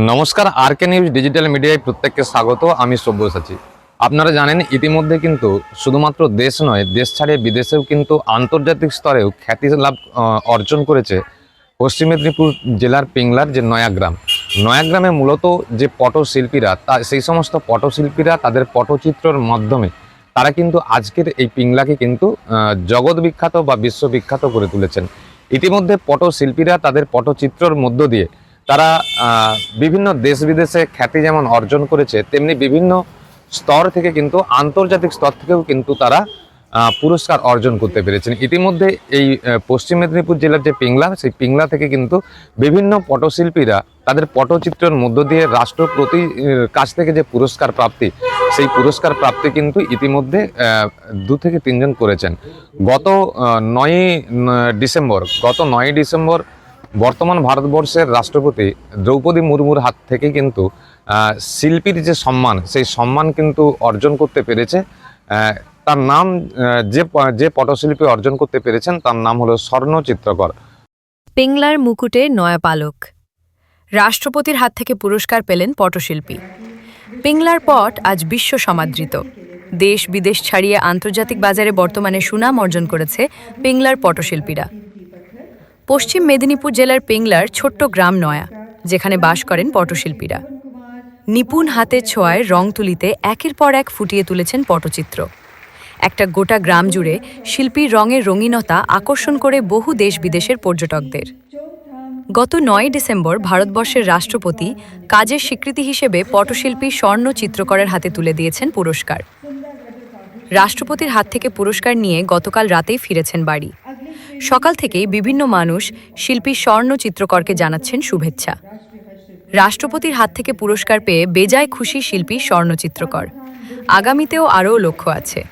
নমস্কার আর K news digital মিডিয়ায় প্রত্যেককে স্বাগত, আমি সব্যসাচী। আপনারা জানেন, ইতিমধ্যে কিন্তু শুধুমাত্র দেশ নয়, দেশ ছাড়িয়ে বিদেশেও কিন্তু আন্তর্জাতিক স্তরেও খ্যাতি লাভ অর্জন করেছে পশ্চিম মেদিনীপুর জেলার পিংলার যে নয়াগ্রাম। নয়াগ্রামে মূলত যে পটশিল্পীরা, তা সেই সমস্ত পটশিল্পীরা তাদের পটচিত্রর মাধ্যমে তারা কিন্তু আজকের এই পিংলাকে কিন্তু জগৎ বিখ্যাত বা বিশ্ববিখ্যাত করে তুলেছেন। ইতিমধ্যে পটশিল্পীরা তাদের পটচিত্রর মধ্য দিয়ে তারা বিভিন্ন দেশ বিদেশে খ্যাতি যেমন অর্জন করেছে, তেমনি বিভিন্ন স্তর থেকে কিন্তু, আন্তর্জাতিক স্তর থেকেও কিন্তু তারা পুরস্কার অর্জন করতে পেরেছেন। ইতিমধ্যে এই পশ্চিম মেদিনীপুর জেলার যে পিংলা, সেই পিংলা থেকে কিন্তু বিভিন্ন পটশিল্পীরা তাদের পটচিত্রের মধ্য দিয়ে রাষ্ট্রপতি কাছ থেকে যে পুরস্কার প্রাপ্তি, সেই পুরস্কার প্রাপ্তি কিন্তু ইতিমধ্যে দু থেকে তিনজন করেছেন। গত নয়ই ডিসেম্বর, গত নয়ই ডিসেম্বর বর্তমান ভারতবর্ষের রাষ্ট্রপতি দ্রৌপদী মুর্মুর হাত থেকে কিন্তু শিল্পীর যে সম্মান, সেই সম্মান কিন্তু অর্জন করতে পেরেছে। তার নাম যে যে পটশিল্পী অর্জন করতে পেরেছেন, তার নাম হলো স্বর্ণ চিত্রকর। পিংলার মুকুটে নয়া পালক। রাষ্ট্রপতির হাত থেকে পুরস্কার পেলেন পটশিল্পী। পিংলার পট আজ বিশ্ব সমাদৃত। দেশ বিদেশ ছাড়িয়ে আন্তর্জাতিক বাজারে বর্তমানে সুনাম অর্জন করেছে পিংলার পটশিল্পীরা। পশ্চিম মেদিনীপুর জেলার পিংলার ছোট্ট গ্রাম নয়া, যেখানে বাস করেন পটশিল্পীরা। নিপুণ হাতের ছোঁয়ায় রং তুলিতে একের পর এক ফুটিয়ে তুলেছেন পটচিত্র। একটা গোটা গ্রাম জুড়ে শিল্পীর রঙের রঙিনতা আকর্ষণ করে বহু দেশ বিদেশের পর্যটকদের। গত নয় ডিসেম্বর ভারতবর্ষের রাষ্ট্রপতি কাজের স্বীকৃতি হিসেবে পটশিল্পী স্বর্ণ চিত্রকরের হাতে তুলে দিয়েছেন পুরস্কার। রাষ্ট্রপতির হাত থেকে পুরস্কার নিয়ে গতকাল রাতেই ফিরেছেন বাড়ি। সকাল থেকেই বিভিন্ন মানুষ শিল্পী স্বর্ণ চিত্রকরকে জানাচ্ছেন শুভেচ্ছা। রাষ্ট্রপতির হাত থেকে পুরস্কার পেয়ে বেজায় খুশি শিল্পী স্বর্ণ চিত্রকর। আগামীতেও আরও লক্ষ্য আছে।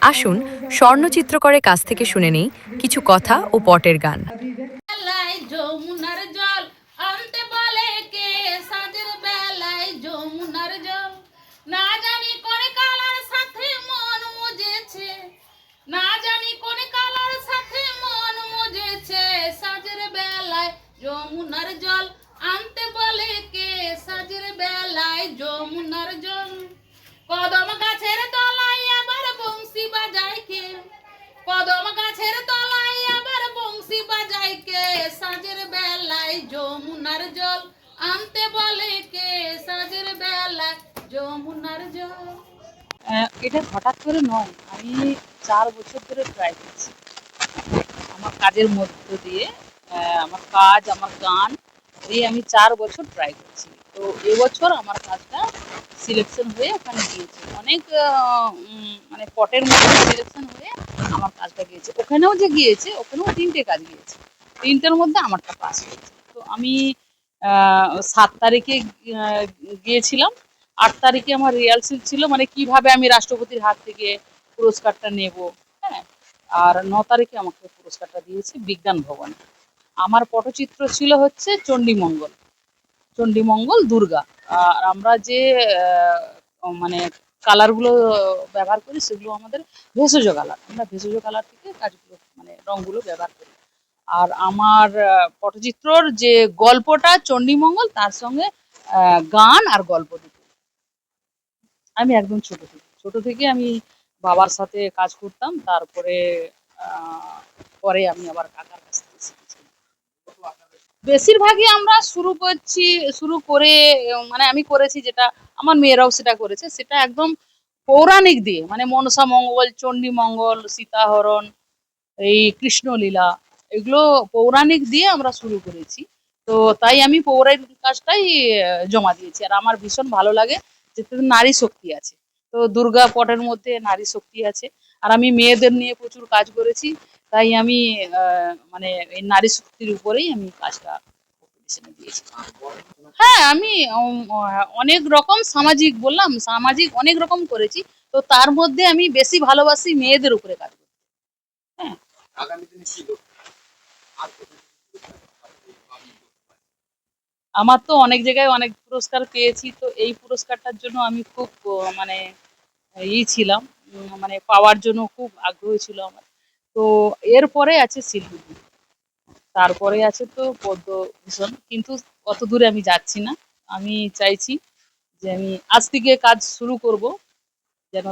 আসুন স্বর্ণ চিত্রকরের কাছ থেকে শুনে নেই কিছু কথা ও পটের গান। যমুনার জল আনতে বলে কে? সাজের বেলায় যমুনার জল। কদম গাছের তলায় আবার বংশী বাজায় কে? কদম গাছের তলায় আবার বংশী বাজায় কে? সাজের বেলায় যমুনার জল আনতে বলে কে? সাজের বেলায় যমুনার জল। এটা হঠাৎ করে নয়, আমি চার বছর ধরে ট্রাই করছি। আমার কাজের মধ্য দিয়ে আমার কাজ, আমার গান দিয়ে আমি চার বছর ট্রাই করছি। তো এবছর আমার কাজটা সিলেকশন হয়ে ওখানে গিয়েছে। অনেক মানে পটের মধ্যে সিলেকশন হয়ে আমার কাজটা গিয়েছে। ওখানেও যে গিয়েছে, ওখানেও তিনটে কাজ গিয়েছে। তিনটের মধ্যে আমারটা পাস হয়েছে। তো আমি সাত তারিখে গিয়েছিলাম। আট তারিখে আমার রিহার্সেল ছিল মানে কীভাবে আমি রাষ্ট্রপতির হাত থেকে পুরস্কারটা নেব হ্যাঁ? আর ন তারিখে আমাকে পুরস্কারটা দিয়েছে বিজ্ঞান ভবনে। আমার পটচিত্র ছিল হচ্ছে চণ্ডীমঙ্গল চণ্ডীমঙ্গল, দুর্গা। আর আমরা যে মানে কালারগুলো ব্যবহার করি সেগুলো আমাদের ভেষজ কালার। আমরা ভেষজ কালার থেকে কাজগুলো মানে রঙগুলো ব্যবহার করি। আর আমার পটচিত্রর যে গল্পটা চণ্ডীমঙ্গল, তার সঙ্গে গান আর গল্প দুটো। আমি একদম ছোট থেকে ছোট থেকে আমি বাবার সাথে কাজ করতাম, তারপরে পরে আমি আবার কাকার বেশিরভাগই আমরা শুরু করছি, শুরু করে মানে আমি করেছি যেটা আমার মেয়েরাও সেটা করেছে, সেটা একদম পৌরাণিক দিয়ে। মানে মনসা মঙ্গল, চণ্ডী মঙ্গল, সীতাহরণ, এই কৃষ্ণলীলা, এগুলো পৌরাণিক দিয়ে আমরা শুরু করেছি। তো তাই আমি পৌরাণিক কাজটাই জমা দিয়েছি। আর আমার ভীষণ ভালো লাগে যেতে নারী শক্তি আছে। তো দুর্গা পটের মধ্যে নারী শক্তি আছে। আর আমি মেয়েদের নিয়ে প্রচুর কাজ করেছি। তাই আমি মানে এই নারী শক্তির উপরেই আমি কাজটা দিয়েছি হ্যাঁ আমি অনেক রকম সামাজিক বললাম সামাজিক অনেক রকম করেছি তো তার মধ্যে আমি বেশি ভালোবাসি মেয়েদের উপরে কাজ করতে। হ্যাঁ। আমার তো অনেক জায়গায় অনেক পুরস্কার পেয়েছি তো এই পুরস্কারটার জন্য আমি খুব মানে ই ছিলাম মানে পাওয়ার জন্য খুব আগ্রহী ছিল আমার। তো এরপরে আছে শিল্পী তারপরে আছে তো পদ্মভূষণ কিন্তু অত দূরে আমি যাচ্ছি না। আমি চাইছি যে আমি আজ থেকে কাজ শুরু করব, যেন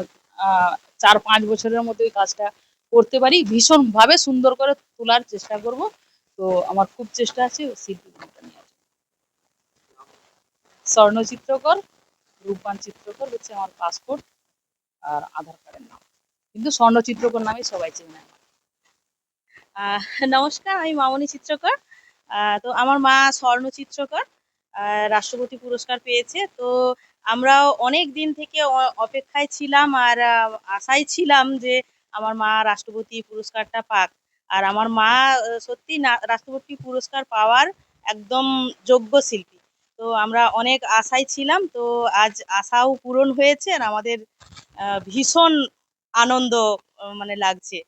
চার পাঁচ বছরের মধ্যে ওই কাজটা করতে পারি। ভীষণভাবে সুন্দর করে তোলার চেষ্টা করব। তো আমার খুব চেষ্টা আছে ওই শিল্পী নিয়ে আসব। স্বর্ণ চিত্রকর চিত্রকর, হচ্ছে আমার পাসপোর্ট আর আধার কার্ডের নাম। কিন্তু স্বর্ণ চিত্রকর নামে সবাই চেনে নমস্কার, আমি মামনি চিত্রকর। তো আমার মা স্বর্ণ চিত্রকর রাষ্ট্রপতি পুরস্কার পেয়েছে। তো আমরাও অনেক দিন থেকে অপেক্ষায় ছিলাম আর আশায় ছিলাম যে আমার মা রাষ্ট্রপতি পুরস্কারটা পাক। আর আমার মা সত্যি না, রাষ্ট্রপতি পুরস্কার পাওয়ার একদম যোগ্য শিল্পী। তো আমরা অনেক আশায় ছিলাম। তো আজ আশাও পূরণ হয়েছে আর আমাদের ভীষণ আনন্দ মানে লাগছে।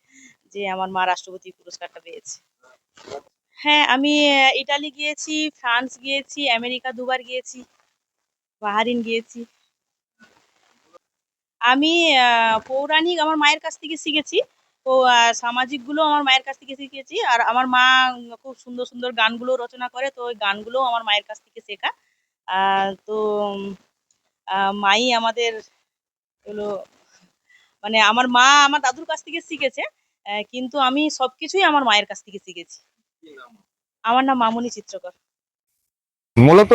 যে আমার মা রাষ্ট্রপতি পুরস্কারটা পেয়েছে। হ্যাঁ আমি ইটালি গিয়েছি, ফ্রান্স গিয়েছি, আমেরিকা দুবার গিয়েছি, বাহারিন গিয়েছি। আমি পৌরাণিক আমার মায়ের কাছ থেকে শিখেছি। তো সামাজিকগুলো আমার মায়ের কাছ থেকে শিখেছি। আর আমার মা খুব সুন্দর সুন্দর গানগুলো রচনা করে। তো ওই গানগুলো আমার মায়ের কাছ থেকে শেখা। তো মাই আমাদের হলো মানে আমার মা আমার দাদুর কাছ থেকে শিখেছে। কিন্তু আমি সবকিছুই আমার মায়ের কাছ থেকে শিখেছি। আমার নাম মামুনি চিত্রকর। মূলত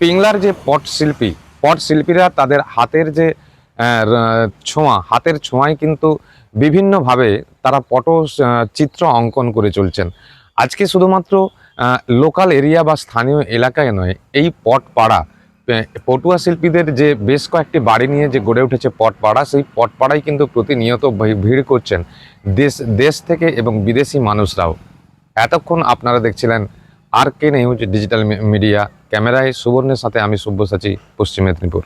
পিংলার যে পট শিল্পী পট শিল্পীরা তাদের হাতের যে ছোঁয়া হাতের ছোঁয়ায় কিন্তু বিভিন্নভাবে তারা পট চিত্র অঙ্কন করে চলছেন। আজকে শুধুমাত্র লোকাল এরিয়া বা স্থানীয় এলাকায় নয় এই পট পাড়া পটুয়া শিল্পীদের যে বেশ কয়েকটি বাড়ি নিয়ে যে গড়ে উঠেছে পটপাড়া, সেই পটপাড়ায় কিন্তু প্রতিনিয়ত ভিড় করছেন দেশ দেশ থেকে এবং বিদেশি মানুষরাও। এতক্ষণ আপনারা দেখছিলেন R K News, digital media. ক্যামেরায় সুবর্ণের সাথে আমি সব্যসাচী, পশ্চিম মেদিনীপুর।